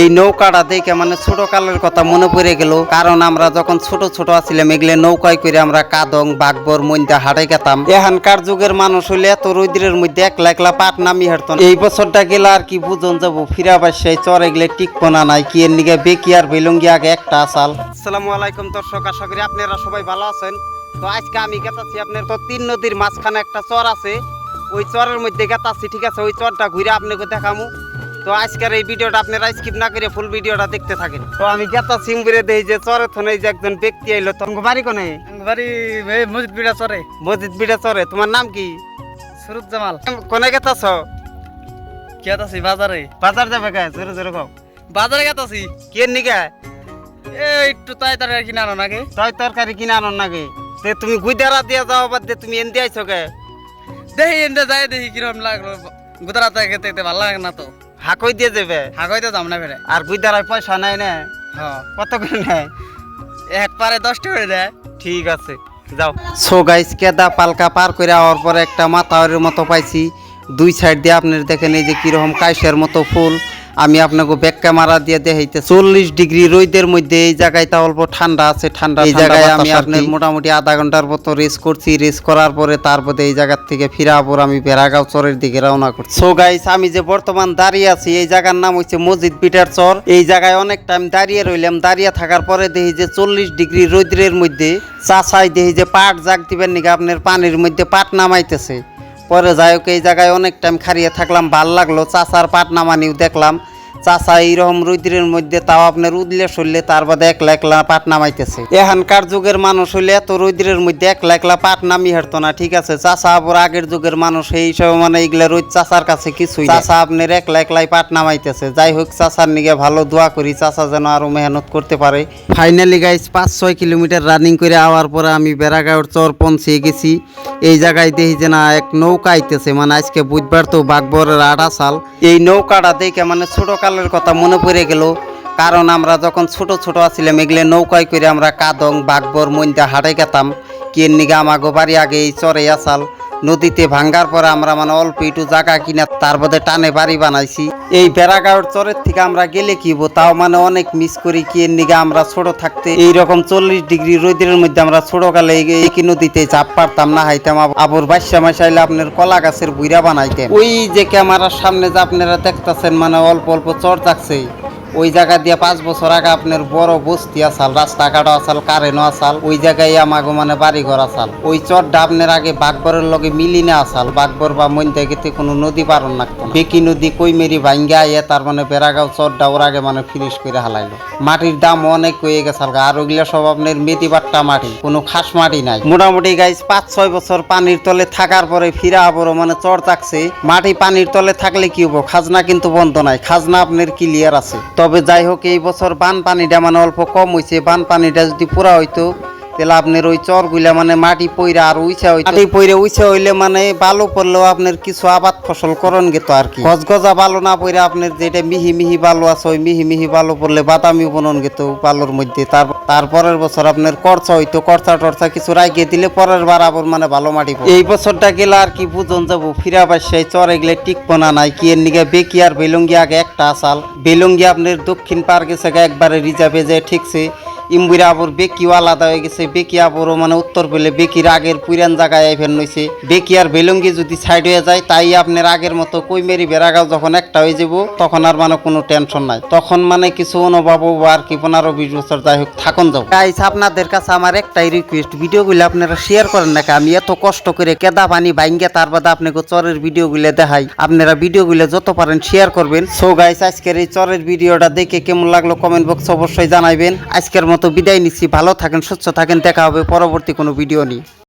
এই নৌকাটা দেখে মানে ছোট কালের কথা মনে পড়ে গেল। কারণ আমরা যখন ছোট ছোট আছিলাম এগুলো নৌকায় করে আমরা কাদং, বাগবর, মন্দা হাটে গেতাম। এখানকার যুগের মানুষ হইলে এত রৌদ্রের মধ্যে একলা একলা পাট নামি হাঁটতো। এই বছরটা গেলে আর কি বুঝন যাব, ফিরা বাসায় চর এগুলো টিকপো না নাই, কি এর নিগে বেকি আর বেলুঙ্গি আগে একটা আসাল। আসসালামু আলাইকুম দর্শক, আশা করি আপনারা সবাই ভালো আছেন। তো আজকে আমি গেতাছি আপনার তো তিন নদীর মাঝখানে একটা চর আছে। ওই চরের মধ্যে গেতাছি, ঠিক আছে? ওই চরটা ঘুরে আপনাকে দেখামু। তো আজকের এই ভিডিওটা আপনারা স্কিপ না করে ফুল ভিডিওটা দেখতে থাকেন। তো আমি গেতা সিমগুড়ে দেই যে চরে থনে যে একজন ব্যক্তি আইলো তোমার বাড়ি কোনে? বাড়ি মসজিদ বিড়া চরে। মসজিদ বিড়া চরে তোমার নাম কি? সুরত জামাল কোনে গেতাছ আছি বাজারে। বাজার যাবে কে? জোরে জোরে কও। বাজারে গেত আছি কি এই একটু তাই তার কিনে আনো নাকি তই তরকারি কিনা আনন নাগে তে তুমি গুইদারা দিয়া যাও বাদ দিয়ে তুমি এনদি আইছো কে? দেখি এনতে যাই দেখি কিরম লাগল। খেতে খেতে ভালো লাগে না তো। হাকই দিয়ে দেবে হাকই তো দাম না ফেরে আর গুইদারায় পয়সা নাই না। হ্যাঁ কত করে নেয়? এক পারে দশটা করে দেয়। ঠিক আছে যাও। সো গাইস কেদা পালকা পার করে আওয়ার পরে একটা মাথাওয়ারের মতো পাইছি। দুই সাইড দিয়ে আপনি দেখেন এই যে কীরকম কাইসের মতো ফুল। আমি আপনাকে ব্যাক ক্যামেরা দিয়ে দেখাইতে চল্লিশ ডিগ্রি রোদের মধ্যে এই জায়গায় তা অল্প ঠান্ডা আছে ঠান্ডা এই জায়গায় আমি আপনার মোটামুটি আধা ঘণ্টার মতো রেস করছি রেস করার পরে তারপরে এই জায়গার থেকে ফিরা পর আমি বেড়াগাঁও চরের দিকে রওনা করছি। সো গাইস আমি যে বর্তমান দাঁড়িয়ে আছি এই জায়গার নাম হচ্ছে মসজিদ পিটার চর। এই জায়গায় অনেক টাইম দাঁড়িয়ে রইলাম দাঁড়িয়ে থাকার পরে দেখি যে চল্লিশ ডিগ্রি রৌদ্রের মধ্যে চাষাই দেখি যে পাট জাগ দিবেন নাকি আপনার পানির মধ্যে পাট নামাইতেছে। পরে যাই হোক, এই জায়গায় অনেক টাইম খারিয়ে থাকলাম, ভালো লাগল। চাচার পাট নামানিও দেখলাম। চাষা এইরকম রৌদ্রের মধ্যে তাও আপনার উদলে সরলে তার বাদে একলা একলা পাট নামাইতেছে। এখানকার যুগের মানুষ হইলে এত রৌদ্রের মধ্যে একলা একলা পাট নামি হাঁটতো না, ঠিক আছে? চাষা আবার আগের যুগের মানুষ, এই সব মানে এইগুলা রোদ চাষার কাছে কিছুই। চাষা আপনার একলা একলাই পাট নামাইতেছে। যাই হোক চাষার নিগে ভালো দোয়া করি চাষা যেন আরও মেহনত করতে পারে। ফাইনালি গাইস পাঁচ, ছয় কিলোমিটার রানিং করে আওয়ার পরে আমি বেড়াগাঁওর চর পৌঁছে গেছি। এই জায়গায় দেখি যে না, এক নৌকা আইতেছে। মানে আজকে বুধবার তো বাগবরের আড়া সাল এই নৌকাটা দেখে মানে ছোট কালের কথা মনে পড়ে গেল। কারণ আমরা যখন ছোট ছোট আছিলাম, এগুলো নৌকায় করে আমরা কাদং বাগবর মন্দা হাটে গেতাম। কেন নিগা আমাগো বাড়ি আগে এই চরে আসাল। নদীতে ভাঙ্গার পরে আমরা মানে অল্প একটু জায়গা কিনা তার মধ্যে টানে বাড়ি বানাইছি। এই বেড়াগাঁওর চরের থেকে আমরা গেলে কি তাও মানে অনেক মিস করি কি এর নিগা আমরা ছোট থাকতে। এই রকম চল্লিশ ডিগ্রি রোদের মধ্যে আমরা ছোট কালে এই কি নদীতে চাপ পারতাম না হাইতাম আব- আবার বাসা মাসাইলে আপনার কলা গাছের বুইরা বানাইতেন। ওই যে ক্যামেরার সামনে যে আপনারা দেখতেছেন মানে অল্প অল্প চর থাকছে ওই জায়গা দিয়ে পাঁচ বছর আগে আপনার বড় বস্তি আসাল রাস্তাঘাট আসাল, কারেন্টও আসাল, ওই জায়গায় আমাগো মানে বাড়ি ঘর আসাল। ওই চরটা আপনার আগে বাগবরের লগে মিলিনে আসাল বাগবর বা মইন্দা গেতে কোনো নদী পারন লাগতো না। বেকি নদী কইমেরি ভাঙ্গা আইয়া তার মানে বেড়াগাঁও চরটা ওর আগে মানে ফিনিশ করে হালাইলো। মাটির দাম অনেক হয়ে গেছে আর ওইগুলা সব আপনার মেথি বাট্টা মাটি, কোনো খাস মাটি নাই। মোটামুটি গাইজ পাঁচ, ছয় বছর পানির তলে থাকার পরে ফিরা আবারও মানে চর থাকছে মাটি পানির তলে থাকলে কি হব? খাজনা কিন্তু বন্ধ নাই, খাজনা আপনার ক্লিয়ার আছে। তবে যাই হোক এই বছর বানপানিটা মানে অল্প কম হয়েছে বানপানিটা যদি পুরা হইতো তাহলে আপনার ওই চরগুলা মানে মাটি পইরা আর উইছা হইতো। মাটি পইরা উইছা হইলে মানে বালু পড়লেও আপনার কিছু আবাদ ফসল করন গেত আর কি। গজগজা বালু না পইরা আপনার যেটা মিহি মিহি বালু আছে, ওই মিহি মিহি বালু পড়লে বাদামি বনন গেত বালুর মধ্যে। তার, তারপরের বছর আপনার করচা হইতো, করচা টরচা কিছু রাইকে দিলে পরের বার আবার মানে ভালো মাটি এই বছরটা গেলে আর কি বুঝন যাব, ফিরা বাসায় চর এগুলো টিকবো না নাই, কি এর নিগে বেকি আর বেলুঙ্গি আগে একটা আসাল। বেলুঙ্গি আপনার দক্ষিণ পার গেছে একবারে রিজার্ভে যে ঠিকছে। ইম্বুরা আবর বেকিও আলাদা হয়ে গেছে। বেকি মানে উত্তর পেলে বেকির আগের পুরান জায়গায় ফের নইছে। বেকি আর বেলুঙ্গি যদি সাইড হয়ে যায়, তাই আপনার আগের মতো কইমেরি বেড়াগাঁও যখন একটা হয়ে যাব, তখন আর মানে কোনো টেনশন নাই। তখন মানে কিছু অনুভব আর কি, পনেরো বিশ বছর যাই হোক, থাকুন যাব। গাইস আপনাদের কাছে আমার একটাই রিকোয়েস্ট ভিডিওগুলো আপনারা শেয়ার করেন নাকি আমি এত কষ্ট করে কেদা পানি বাইঙ্গে তার বাদে আপনাকে চরের ভিডিওগুলো দেখাই। আপনারা ভিডিওগুলো যত পারেন শেয়ার করবেন। সো গাইস আজকের এই চরের ভিডিওটা দেখে কেমন লাগল কমেন্ট বক্স অবশ্যই জানাইবেন। আজকের মতো বিদায় নিচ্ছি। ভালো থাকেন সুস্থ থাকেন। দেখা হবে পরবর্তী কোনো ভিডিও নিয়ে।